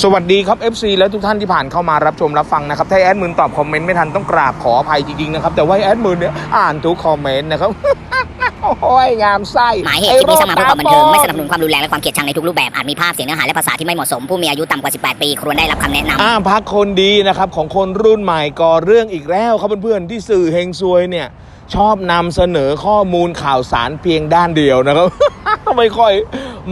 สวัสดีครับ FC และทุกท่านที่ผ่านเข้ามารับชมรับฟังนะครับ ถ้าแอดมินตอบคอมเมนต์ไม่ทันต้องกราบขออภัยจริงๆนะครับ แต่ว่าแอดมินเนี่ยอ่านทุกคอมเมนต์นะครับ โอ้ยงามไส้หมายเหตุคลิปนี้สร้างมาเพื่อความบันเทิงไม่สนับสนุนความรุนแรงและความเกลียดชังในทุกรูปแบบ อาจมีภาพเสียงเนื้อหาและภาษาที่ไม่เหมาะสมผู้มีอายุต่ำกว่า 18 ปีควรได้รับคำแนะนำอ่าพักคนดีนะครับของคนรุ่นใหม่ก่อเรื่องอีกแล้วครับเพื่อนๆที่สื่อเฮงซวยเนี่ย ชอบนำเสนอข้อมูลข่าวสารเพียงด้านเดียวนะครับ ไม่ค่อย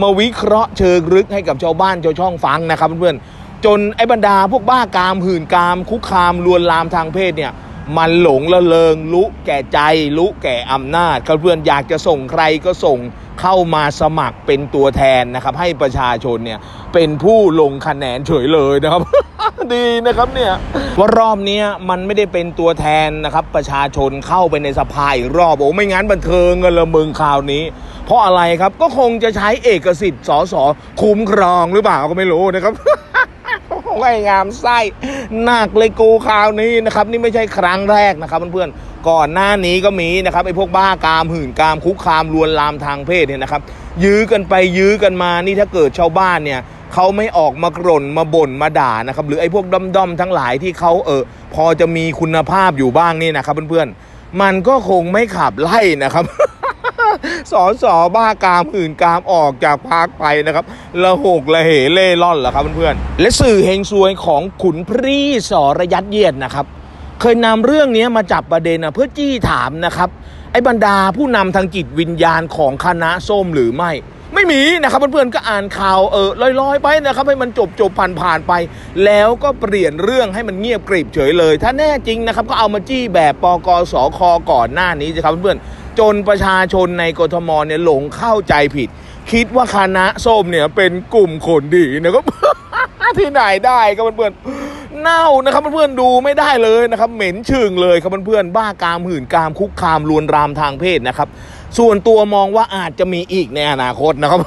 มาวิเคราะห์เชิงลึกให้กับชาวบ้านชาวช่องฟังนะครับเพื่อนๆจนไอ้บรรดาพวกบ้ากามหื่นกาม คุกคามลวนลามทางเพศเนี่ยมันหลงละเลงรู้แก่ใจรู้แก่อำนาจครับเพื่อนอยากจะส่งใครก็ส่ง เข้ามาสมัครเป็นตัวแทนนะครับ ให้ประชาชนเนี่ยเป็นผู้ลงคะแนนเฉยเลยนะครับ ดีนะครับเนี่ยว่ารอบนี้มันไม่ได้เป็นตัวแทนนะครับ ประชาชนเข้าไปในสภาอีกรอบโอ้ไม่งั้นบันเทิงกันละมึงคราวนี้ เพราะอะไรครับก็คงจะใช้เอกสิทธิ์สสคุ้มครองหรือเปล่าก็ไม่รู้นะครับไม่งามไส้หนักเลยกูคราวนี้นะครับ นี่ไม่ใช่ครั้งแรกนะครับเพื่อนๆ ก่อนหน้านี้ก็มีนะครับไอ้พวกบ้ากามหื่นกามคุกคามลวนลามทางเพศเนี่ยนะครับ ยื้อกันไปยื้อกันมานี่ถ้าเกิดชาวบ้านเนี่ยเขาไม่ออกมากร่นมาบ่นมาด่านะครับ หรือไอ้พวกด้อมๆทั้งหลายที่เขาเออพอจะมีคุณภาพอยู่บ้างนี่นะครับเพื่อนๆ มันก็คงไม่ขับไล่นะครับสอนสอบ้ากามหื่นกามออกจากพักไปนะครับละหกละเหเล่ร่อนเหรอครับเพื่อนๆและสื่อเฮงซวยของขุนพรีสอระยัดเยียดนะครับ เคยนำเรื่องนี้มาจับประเด็นนะเพื่อจี้ถามนะครับ ไอ้บรรดาผู้นำทางจิตวิญญาณของคณะส้มหรือไม่ ไม่มีนะครับเพื่อนๆก็อ่านข่าวเออลอยๆไปนะครับให้มันจบจบผ่านผ่านๆไป แล้วก็เปลี่ยนเรื่องให้มันเงียบกริบเฉยเลย ถ้าแน่จริงนะครับก็เอามาจี้แบบปกสคก่อนหน้านี้สิครับเพื่อนๆจนประชาชนในกทมเนี่ยหลงเข้าใจผิด คิดว่าคณะส้มเนี่ยเป็นกลุ่มคนดีนะครับที่ไหนได้ครับเพื่อนๆ เน่านะครับเพื่อนๆดูไม่ได้เลยนะครับ เหม็นชึงเลยครับเพื่อนๆบ้ากามหื่นกามคุกคามลวนรามทางเพศนะครับ ส่วนตัวมองว่าอาจจะมีอีกในอนาคตนะครับ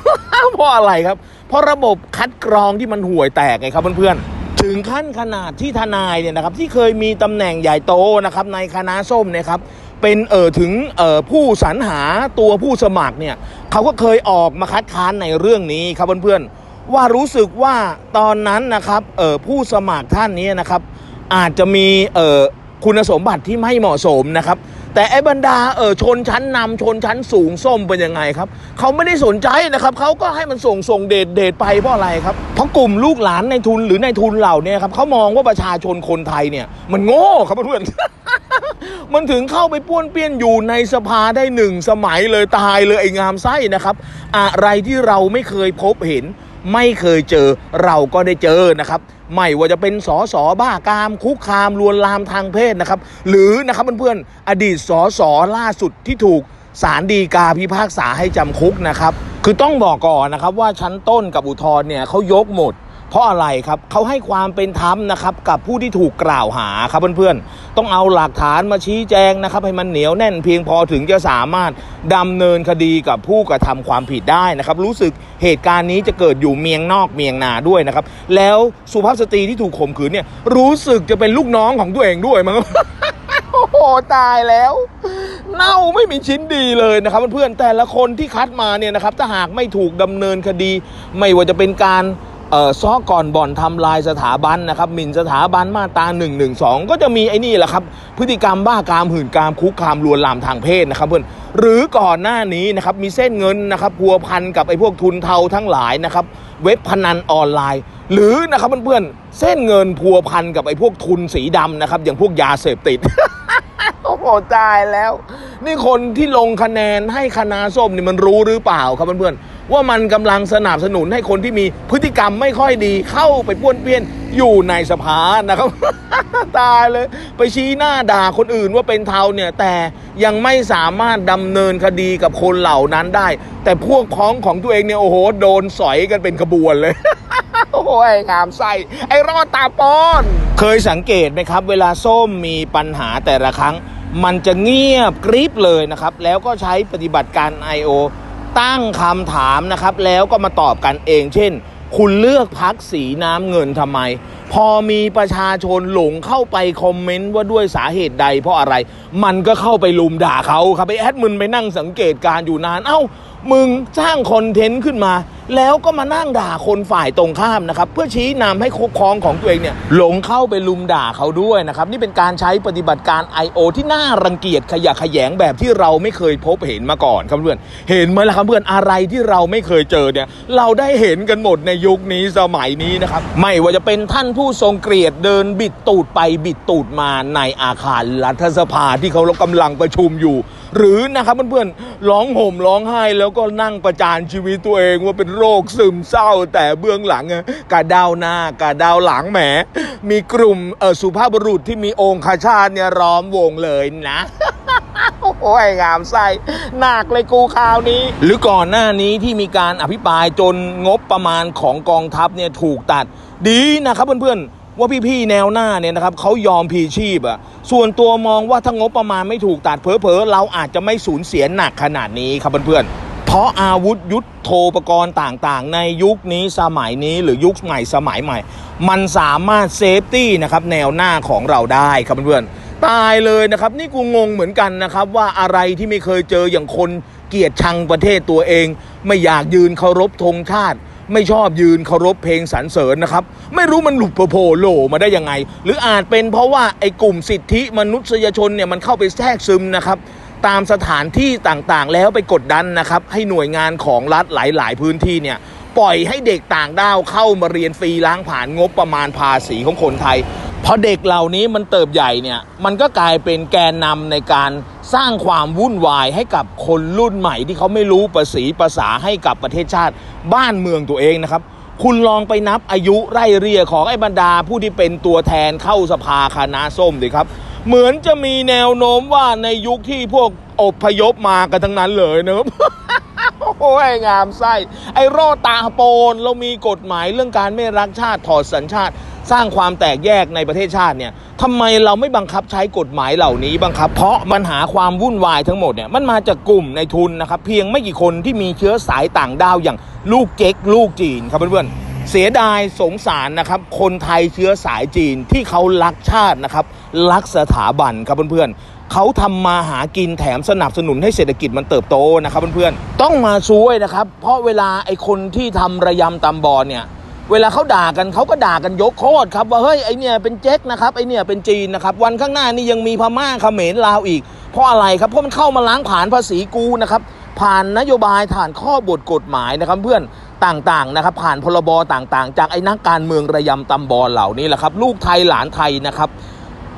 เพราะอะไรครับ เพราะระบบคัดกรองที่มันห่วยแตกไงครับเพื่อนๆถึงขั้นขนาดที่ทนายเนี่ยนะครับที่เคยมีตำแหน่งใหญ่โตนะครับในคณะส้มเนี่ยครับเป็นเอ่อถึงเอ่อผู้สรรหาตัวผู้สมัครเนี่ยเขาก็เคยออกมาคัดค้านในเรื่องนี้ครับเพื่อนๆ ว่ารู้สึกว่าตอนนั้นนะครับเออผู้สมัครท่านนี้นะครับ อาจจะมีเออคุณสมบัติที่ไม่เหมาะสมนะครับ แต่ไอ้บรรดาเออชนชั้นนำชนชั้นสูงส้มเป็นยังไงครับเขาไม่ได้สนใจนะครับเขาก็ให้มันส่งส่งเดทเดทไปเพราะอะไรครับเพราะกลุ่มลูกหลานในทุนหรือในทุนเหล่านี้ครับเขามองว่าประชาชนคนไทยเนี่ยมันโง่ครับเพื่อนมันถึงเข้าไปป้วนเปี้ยนอยู่ในสภาได้หนึ่งสมัยเลยตายเลยไอ้งามไส้นะครับ อะไรที่เราไม่เคยพบเห็น ไม่เคยเจอเราก็ได้เจอนะครับไม่ว่าจะเป็นสอสอบ้ากาม คุกคามลวนลามทางเพศนะครับ หรือนะครับเพื่อนๆอดีตสอสอล่าสุดที่ถูกสารดีกาพิพากษาให้จำคุกนะครับ คือต้องบอกก่อนนะครับว่าชั้นต้นกับอุทธรณ์เนี่ยเขายกหมด เพราะอะไรครับเขาให้ความเป็นธรรมนะครับกับผู้ที่ถูกกล่าวหาครับเพื่อนๆ ต้องเอาหลักฐานมาชี้แจงนะครับให้มันเหนียวแน่นเพียงพอถึงจะสามารถดำเนินคดีกับผู้กระทำความผิดได้นะครับ รู้สึกเหตุการณ์นี้จะเกิดอยู่เมียงนอกเมียงนาด้วยนะครับ แล้วสุภาพสตรีที่ถูกข่มขืนเนี่ยรู้สึกจะเป็นลูกน้องของตัวเองด้วยมั้งโอ้โหตายแล้ว เน่าไม่มีชิ้นดีเลยนะครับเพื่อนๆแต่ละคนที่คัดมาเนี่ยนะครับถ้าหากไม่ถูกดำเนินคดี ไม่ว่าจะเป็นการ ซ้อก่อนบ่อนทำลายสถาบันนะครับหมิ่นสถาบันมาตรา1นึก็จะมีไอ้นี่แหละครับ พฤติกรรมบ้ากามหื่นกามคุกคามลวนลามทางเพศนะครับเพื่อนหรือก่อนหน้านี้นะครับมีเส้นเงินนะครับพัวพันกับไอ้พวกทุนเทาทั้งหลายนะครับเว็บพนันออนไลน์ หรือนะครับเพื่อนๆเส้นเงินพัวพันกับไอ้พวกทุนสีดำนะครับอย่างพวกยาเสพติดโอ้โหตายแล้ว นี่คนที่ลงคะแนนให้คณะส้มนี่มันรู้หรือเปล่าครับเพื่อนๆ ว่ามันกำลังสนับสนุนให้คนที่มีพฤติกรรมไม่ค่อยดีเข้าไปป้วนเปี้ยนอยู่ในสภานะครับ ตายเลย ไปชี้หน้าด่าคนอื่นว่าเป็นเทาเนี่ย แต่ยังไม่สามารถดำเนินคดีกับคนเหล่านั้นได้ แต่พวกพ้องของตัวเองเนี่ยโอ้โหโดนสอยกันเป็นขบวนเลยโอ้โหไองามไส้ไอ้รอดตาปอน เคยสังเกตไหมครับ เวลาส้มมีปัญหาแต่ละครั้ง มันจะเงียบกริบเลยนะครับ แล้วก็ใช้ปฏิบัติการ I.O. ตั้งคำถามนะครับ แล้วก็มาตอบกันเอง เช่น คุณเลือกพักสีน้ำเงินทำไม พอมีประชาชนหลงเข้าไปคอมเมนต์ว่าด้วยสาเหตุใดเพราะอะไร มันก็เข้าไปลุมด่าเขาครับไปแอดมินไปนั่งสังเกตการอยู่นาน เอ้า มึงสร้างคอนเทนต์ขึ้นมา แล้วก็มานั่งด่าคนฝ่ายตรงข้ามนะครับ เพื่อชี้นำให้คุกครองของตัวเองเนี่ยหลงเข้าไปลุมด่าเขาด้วยนะครับ นี่เป็นการใช้ปฏิบัติการ I.O. ที่น่ารังเกียจขยะแขยงแบบที่เราไม่เคยพบเห็นมาก่อนครับเพื่อนเห็นไหมล่ะครับเพื่อนอะไรที่เราไม่เคยเจอเนี่ยเราได้เห็นกันหมดในยุคนี้สมัยนี้นะครับไม่ว่าจะเป็นท่านผู้ทรงเกียรติเดินบิดตูดไปบิดตูดมาในอาคารรัฐสภาที่เขากำลังประชุมอยู่ หรือนะครับเพื่อนๆร้องห่มร้องไห้แล้วก็นั่งประจานชีวิตตัวเองว่าเป็นโรคซึมเศร้า แต่เบื้องหลังอะกาดาวหน้ากาดาวหลังแหมมีกลุ่มสุภาพบุรุษที่มีองคชาติเนี่ยล้อมวงเลยนะ โอ้ยงามไส้หนักเลยกูคราวนี้ หรือก่อนหน้านี้ที่มีการอภิปรายจนงบประมาณของกองทัพเนี่ยถูกตัด ดีนะครับเพื่อนๆ ว่าพี่ๆแนวหน้าเนี่ยนะครับเขายอมพีชีพอะส่วนตัวมองว่าถ้างบประมาณไม่ถูกตัดเผลอๆเราอาจจะไม่สูญเสียหนักขนาดนี้ครับเพื่อนๆเพราะอาวุธยุทโธปกรณ์ต่างๆ ในยุคนี้สมัยนี้หรือยุคใหม่สมัยใหม่ มันสามารถเซฟตี้นะครับแนวหน้าของเราได้ครับเพื่อนๆ ตายเลยนะครับ นี่กูงงเหมือนกันนะครับ ว่าอะไรที่ไม่เคยเจออย่างคนเกลียดชังประเทศตัวเอง ไม่อยากยืนเคารพธงชาติ ไม่ชอบยืนเคารพเพลงสรรเสริญนะครับ ไม่รู้มันหลุดโผล่โลมาได้ยังไง หรืออาจเป็นเพราะว่าไอ้กลุ่มสิทธิมนุษยชนเนี่ยมันเข้าไปแทรกซึมนะครับตามสถานที่ต่างๆ แล้วไปกดดันนะครับ ให้หน่วยงานของรัฐหลาย ๆ พื้นที่เนี่ยปล่อยให้เด็กต่างด้าวเข้ามาเรียนฟรีล้างผ่านงบประมาณภาษีของคนไทย พอเด็กเหล่านี้มันเติบใหญ่เนี่ย มันก็กลายเป็นแกนนำในการสร้างความวุ่นวายให้กับคนรุ่นใหม่ที่เขาไม่รู้ภาษีภาษาให้กับประเทศชาติบ้านเมืองตัวเองนะครับ คุณลองไปนับอายุไร่เรียของไอ้บรรดาผู้ที่เป็นตัวแทนเข้าสภาคณะส้มดิครับ เหมือนจะมีแนวโน้มว่าในยุคที่พวกอพยพมากันทั้งนั้นเลยนะครับโอ้ยงามไส้ไอ้โรดตาโปนเรามีกฎหมายเรื่องการไม่รักชาติถอดสัญชาติ สร้างความแตกแยกในประเทศชาติเนี่ยทำไมเราไม่บังคับใช้กฎหมายเหล่านี้บังคับ เพราะปัญหาความวุ่นวายทั้งหมดเนี่ยมันมาจากกลุ่มในทุนนะครับ เพียงไม่กี่คนที่มีเชื้อสายต่างด้าวอย่างลูกเจ๊กลูกจีนครับเพื่อนๆเสียดายสงสารนะครับ คนไทยเชื้อสายจีนที่เขารักชาตินะครับ รักสถาบันครับเพื่อนๆเขาทำมาหากินแถมสนับสนุนให้เศรษฐกิจมันเติบโตนะครับเพื่อนๆ ต้องมาช่วยนะครับ เพราะเวลาไอ้คนที่ทำระยำตำบอลเนี่ย เวลาเขาด่ากันเขาก็ด่ากันยกโคตรครับว่าเฮ้ยไอเนี่ยเป็นเจ๊กนะครับไอเนี่ยเป็นจีนนะครับวันข้างหน้านี่ยังมีพม่าเขมรลาวอีก เพราะอะไรครับเพราะมันเข้ามาล้างผ่านภาษีกูนะครับผ่านนโยบายผ่านข้อบทกฎหมายนะครับเพื่อนต่างๆนะครับผ่านพรบต่างๆ จากไอ้นักการเมืองระยำตำบอลเหล่านี้แหละครับลูกไทยหลานไทยนะครับ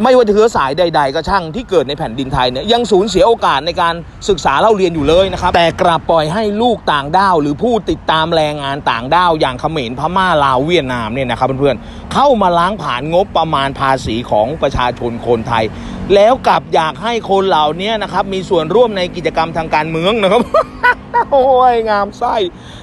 ไม่ว่าจะเชื้อสายใด ๆ ก็ช่างที่เกิดในแผ่นดินไทยเนี่ยยังสูญเสียโอกาสในการศึกษาเล่าเรียนอยู่เลยนะครับ แต่กลับปล่อยให้ลูกต่างด้าว หรือผู้ติดตามแรงงานต่างด้าว อย่างเขมรพม่าลาวเวียดนามเนี่ยนะครับเพื่อนๆเข้ามาล้างผ่านงบประมาณภาษีของประชาชนคนไทย แล้วกลับอยากให้คนเหล่านี้นะครับมีส่วนร่วมในกิจกรรมทางการเมืองนะครับโอ้ยงามไส้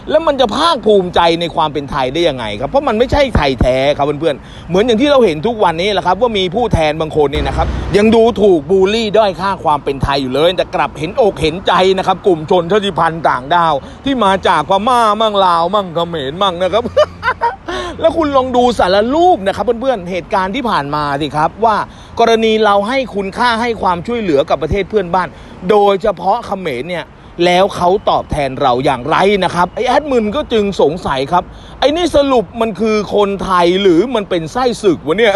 แล้วมันจะภาคภูมิใจในความเป็นไทยได้ยังไงครับเพราะมันไม่ใช่ไทยแท้ครับเพื่อนๆเหมือนอย่างที่เราเห็นทุกวันนี้แหละครับว่ามีผู้แทนบางคนเนี่ยนะครับยังดูถูกบูลลี่ด้อยค่าความเป็นไทยอยู่เลย แต่กลับเห็นอกเห็นใจนะครับกลุ่มชนชาติพันธุ์ต่างดาว ที่มาจากพม่ามั่งลาวมั่งเขมรมั่งนะครับ แล้วคุณลองดูสารรูปนะครับเพื่อนๆเหตุการณ์ที่ผ่านมาสิครับว่ากรณีเราให้คุณค่าให้ความช่วยเหลือกับประเทศเพื่อนบ้าน โดยเฉพาะเขมรเนี่ยแล้วเขาตอบแทนเราอย่างไรนะครับไอ้แอดมินก็จึงสงสัยครับ ไอ้นี่สรุปมันคือคนไทยหรือมันเป็นไส้ศึกวะเนี่ย